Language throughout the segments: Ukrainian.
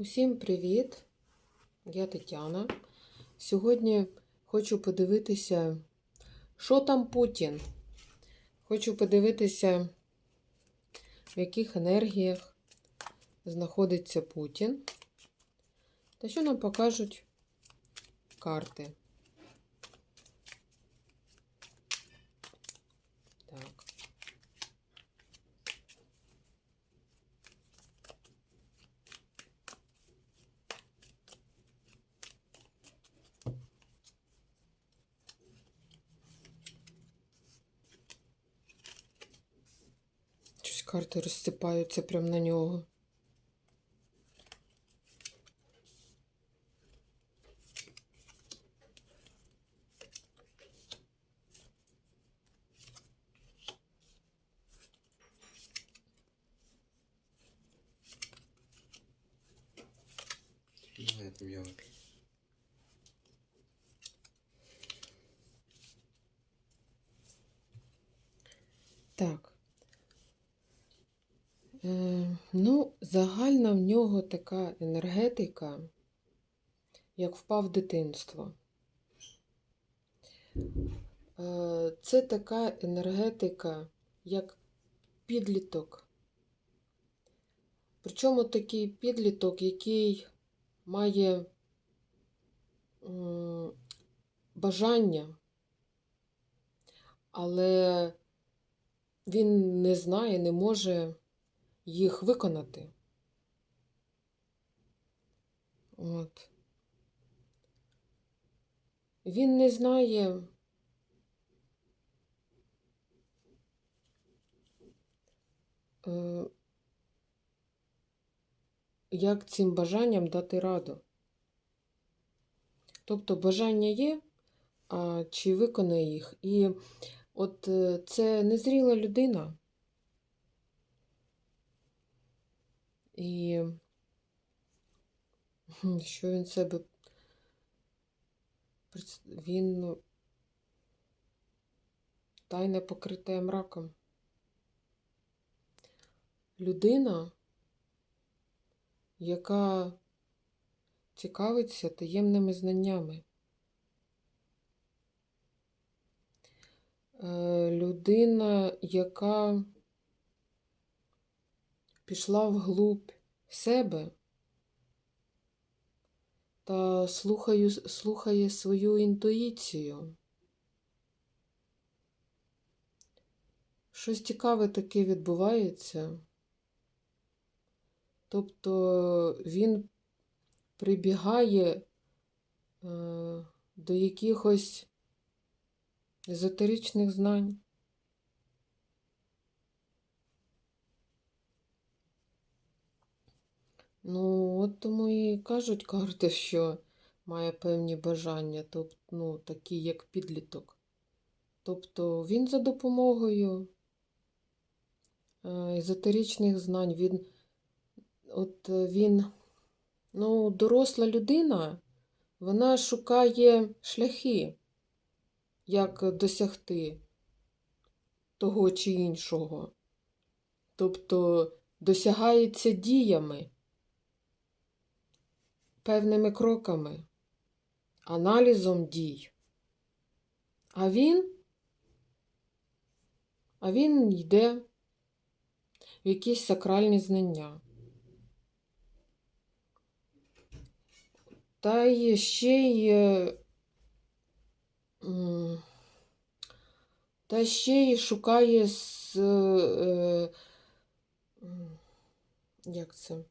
Усім привіт! Я Тетяна. Сьогодні хочу подивитися, що там Путін. Хочу подивитися, в яких енергіях знаходиться Путін. Та що нам покажуть карти. Так. Щось карти розсипаються прямо на нього. Знаю, там я. Так. Е, ну, загальна в нього така енергетика, як впав дитинство. Е, це така енергетика, як підліток. Причому такий підліток, який має бажання, але він не знає, не може їх виконати. От. Він не знає, е, як цим бажанням дати раду. Тобто бажання є, а чи виконає їх. І от е, це незріла людина. І що він себе він ну, тайне покрите мраком. Людина, яка цікавиться таємними знаннями. Е, Людина, яка пішла вглубь себе та слухаю, слухає свою інтуїцію. Щось цікаве таке відбувається. Тобто він прибігає е, до якихось езотеричних знань. Ну, от тому і кажуть карти, що має певні бажання, тобто, ну, такі як підліток. Тобто він за допомогою е, езотеричних знань, він, от е, він, ну, доросла людина, вона шукає шляхи, як досягти того чи іншого. Тобто досягається діями певними кроками, аналізом дій. А він, а він йде в якісь сакральні знання. Та й ще й, та ще й шукає з, е, як це?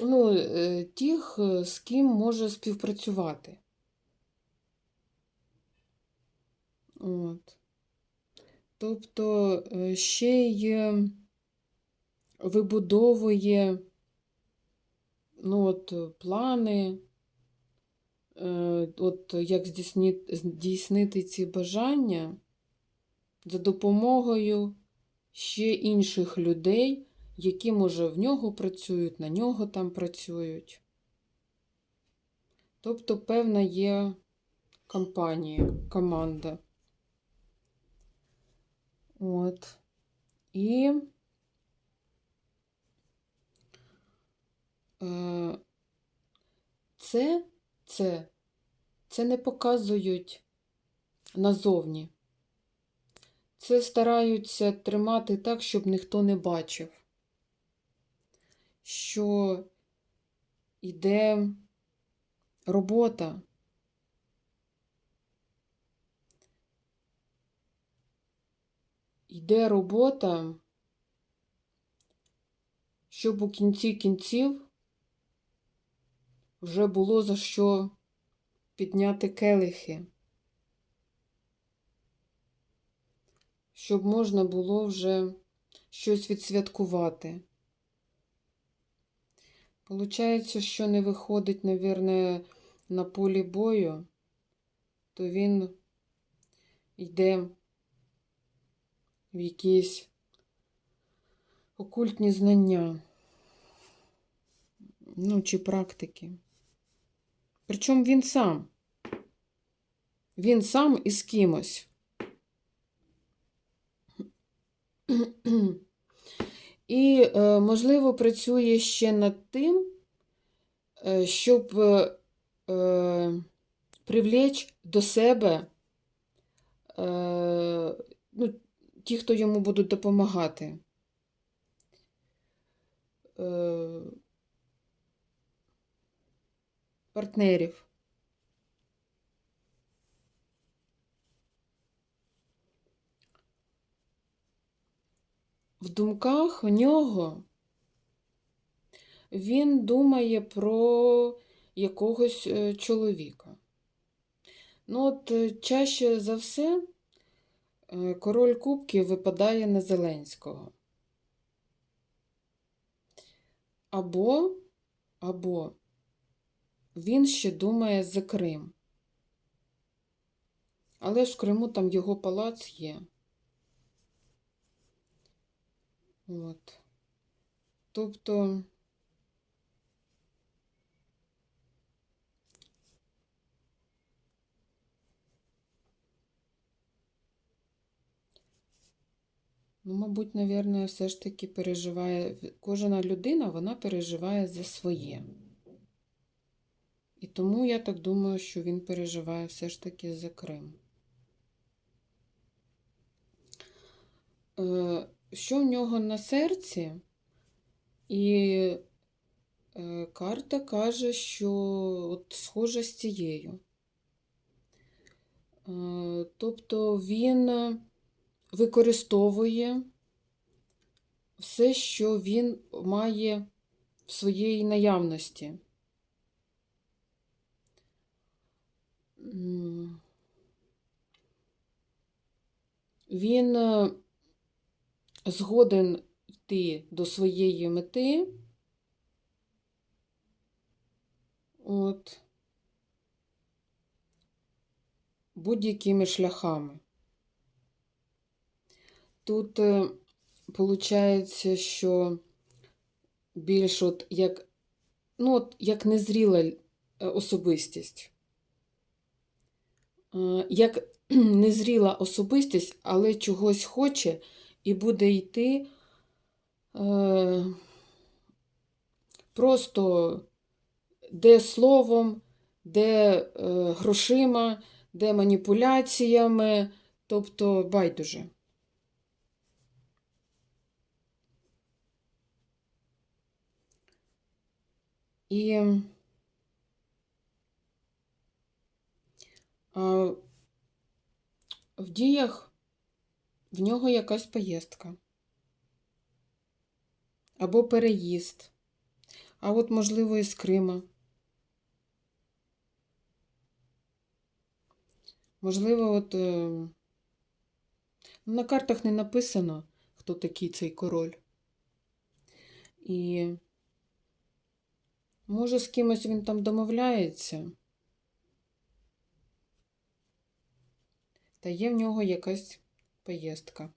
Ну, е, тих, е, з ким може співпрацювати. От. Тобто е, ще й вибудовує ну, от, плани, от, як здійснити, здійснити ці бажання за допомогою ще інших людей, які, може, в нього працюють, на нього там працюють. Тобто, певна є компанія, команда. От. І все це, це не показують назовні. Це стараються тримати так, щоб ніхто не бачив, що йде робота. Йде робота, щоб у кінці кінців вже було за що підняти келихи, щоб можна було вже щось відсвяткувати. Получається, що не виходить, навірне, на полі бою, то він йде в якісь окультні знання, ну, чи практики. Причому він сам. Він сам із кимось. І, е, можливо, працює ще над тим, е, щоб е, привлечь до себе ну, ті, хто йому будуть допомагати. Партнерів. В думках у нього він думає про якогось е, чоловіка. Ну, от е, чаще за все е, король кубків випадає на Зеленського. Або, або він ще думає за Крим. Але ж в Криму там його палац є. От. Тобто. Ну, мабуть, навірно, все ж таки переживає. Кожна людина вона переживає за своє. І тому я так думаю, що він переживає все ж таки за Крим. Е, Що в нього на серці? І е, карта каже, що от схожа з цією. Е, Тобто він використовує все, що він має в своїй наявності. Він е, згоден йти до своєї мети. От. Будь-якими шляхами. Тут виходить, що більш от як, ну, от як незріла е, особистість. Е, Як незріла особистість, але чогось хоче і буде йти е, просто де словом, де е, грошима, де маніпуляціями, тобто байдуже. І в діях в нього якась поїздка. Або переїзд. А от, можливо, із Крима. Можливо, от е, на картах не написано, хто такий цей король. І може з кимось він там домовляється. Та є в нього якась поїздка.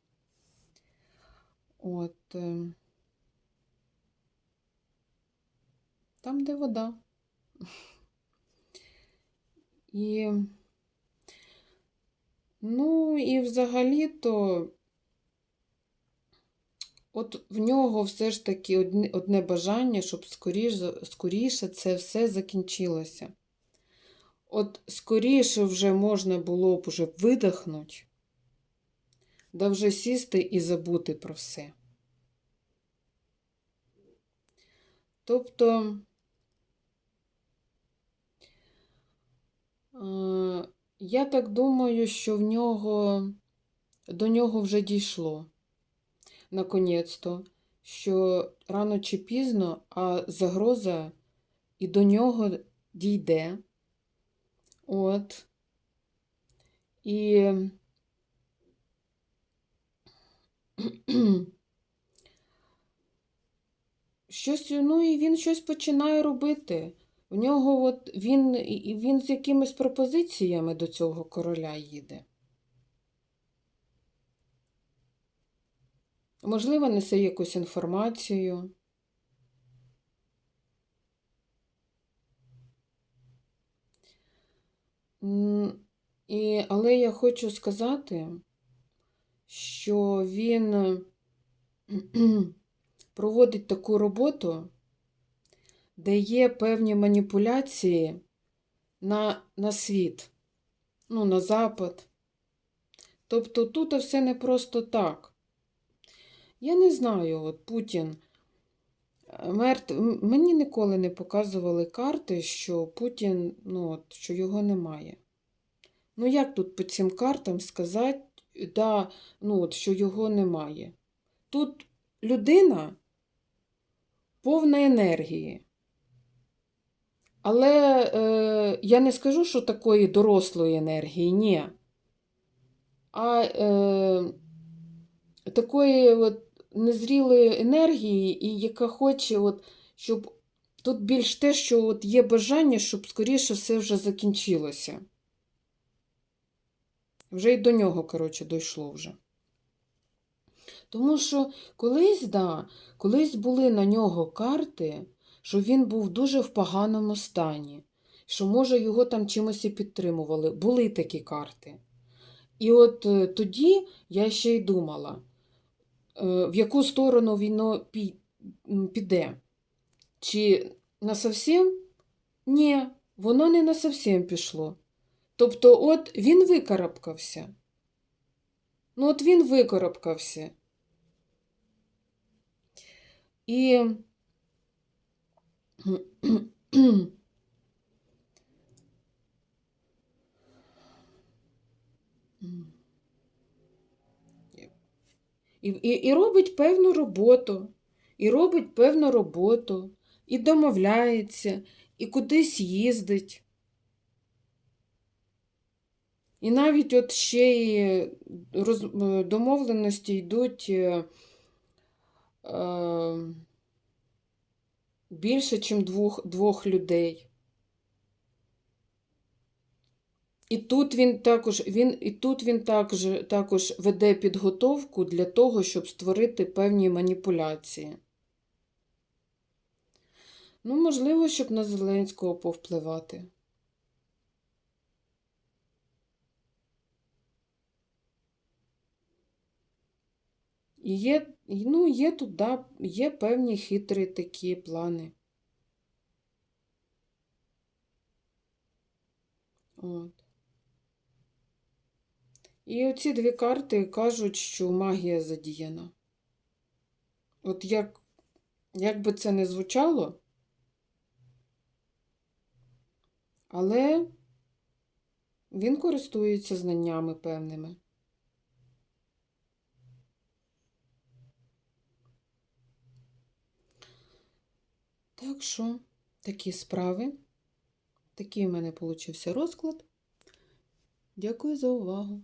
От. е, Там, де вода. І, ну, і взагалі-то, от в нього все ж таки одне, одне бажання, щоб скоріше, скоріше це все закінчилося. от скоріше вже можна було б уже видихнути, да вже сісти і забути про все. Тобто, е, я так думаю, що в нього до нього вже дійшло наконець-то, що рано чи пізно, а загроза і до нього дійде. От. І щось, ну і він щось починає робити. В нього от він, він з якимись пропозиціями до цього короля їде. Можливо, несе якусь інформацію. І, але я хочу сказати, що він проводить таку роботу, де є певні маніпуляції на, на світ, ну, на запад. Тобто тут все не просто так. Я не знаю, от Путін. е, Мертв... Мені ніколи не показували карти, що Путін, ну, от, що його немає. Ну, як тут по цим картам сказати, да, ну, от, що його немає? Тут людина повна енергії. Але е, я не скажу, що такої дорослої енергії, ні. А е, такої от незрілої енергії, і яка хоче, от, щоб тут більш те, що от є бажання, щоб скоріше все вже закінчилося. Вже й до нього, коротше, дійшло вже. Тому що колись, да, колись були на нього карти, що він був дуже в поганому стані, що, може, його там чимось і підтримували. Були такі карти. І от е, тоді я ще й думала, е, в яку сторону м, піде. Чи насовсім? Ні, воно не насовсім пішло. Тобто, от він викарабкався. Ну, от він викарабкався. І І, і, і робить певну роботу, і робить певну роботу, і домовляється, і кудись їздить. І навіть от ще й роз, е, домовленості йдуть е, е, більше, ніж двох, двох людей. І тут він також, він, і тут він також, також веде підготовку для того, щоб створити певні маніпуляції. Ну, можливо, щоб на Зеленського повпливати. Є, ну, є тут, да, є певні хитрі такі плани. От. І оці дві карти кажуть, що магія задіяна. От як, як би це не звучало, але він користується знаннями певними. Так що, такі справи. Такий в мене получився розклад. Дякую за увагу.